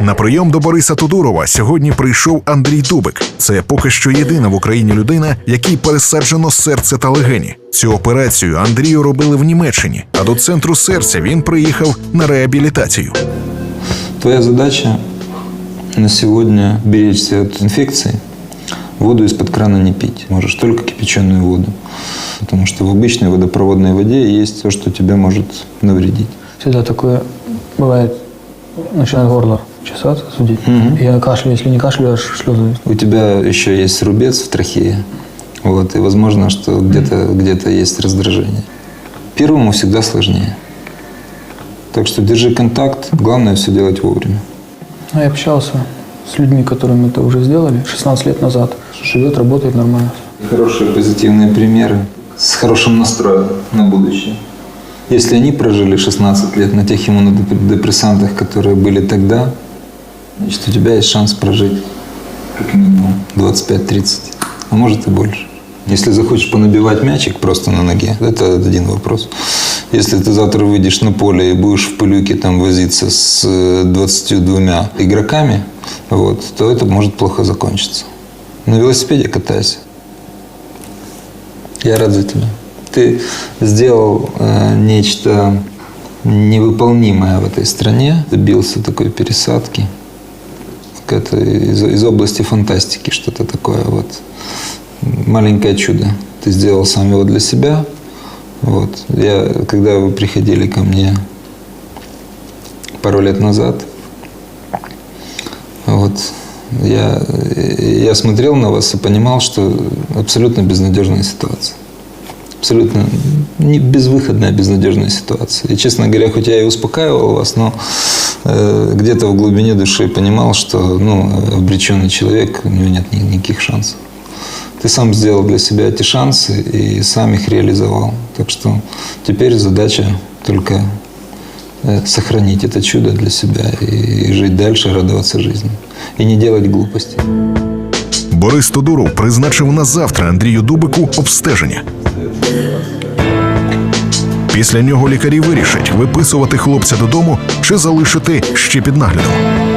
На прийом до Бориса Тодурова сьогодні прийшов Андрій Дубик. Це поки що єдина в Україні людина, якій пересаджено серце та легені. Цю операцію Андрію робили в Німеччині, а до центру серця він приїхав на реабілітацію. Твоя задача на сегодня беречься от инфекции. Воду из-под крана не пить. Можешь только кипяченую воду. Потому что в обычной водопроводной воде есть все, что тебе может навредить. Всегда такое бывает, начинает горло чесаться, зудеть. Я кашляю, если не кашляю, аж слезы. У тебя еще есть рубец в трахее. Вот, и возможно, что где-то где есть раздражение. Первому всегда сложнее. Так что держи контакт. Главное все делать вовремя. А я общался с людьми, которым это уже сделали 16 лет назад. Живет, работает нормально. Хорошие позитивные примеры с хорошим настроем на будущее. Если они прожили 16 лет на тех иммунодепрессантах, которые были тогда, значит, у тебя есть шанс прожить как минимум 25-30, а может и больше. Если захочешь понабивать мячик просто на ноге, это один вопрос. Если ты завтра выйдешь на поле и будешь в пылюке там возиться с э, 22 игроками, вот, то это может плохо закончиться. На велосипеде катайся. Я рад за тебя. Ты сделал э, нечто невыполнимое в этой стране, добился такой пересадки. Это из, из области фантастики что-то такое вот маленькое чудо. Ты сделал сам его для себя. Вот. Я, когда вы приходили ко мне пару лет назад, вот, я, я смотрел на вас и понимал, что абсолютно безнадежная ситуация. Абсолютно не безвыходная, безнадежная ситуация. И, честно говоря, хоть я и успокаивал вас, но э, где-то в глубине души понимал, что ну, обреченный человек, у него нет ни- никаких шансов. Ты сам сделал для себя эти шансы и сам их реализовал. Так что теперь задача только э, сохранить это чудо для себя и, и жить дальше, радоваться жизни. И не делать глупостей. Борис Тодуров призначив на завтра Андрію Дубику обстеження. Після нього лікарі вирішать, виписувати хлопця додому чи залишити ще під наглядом.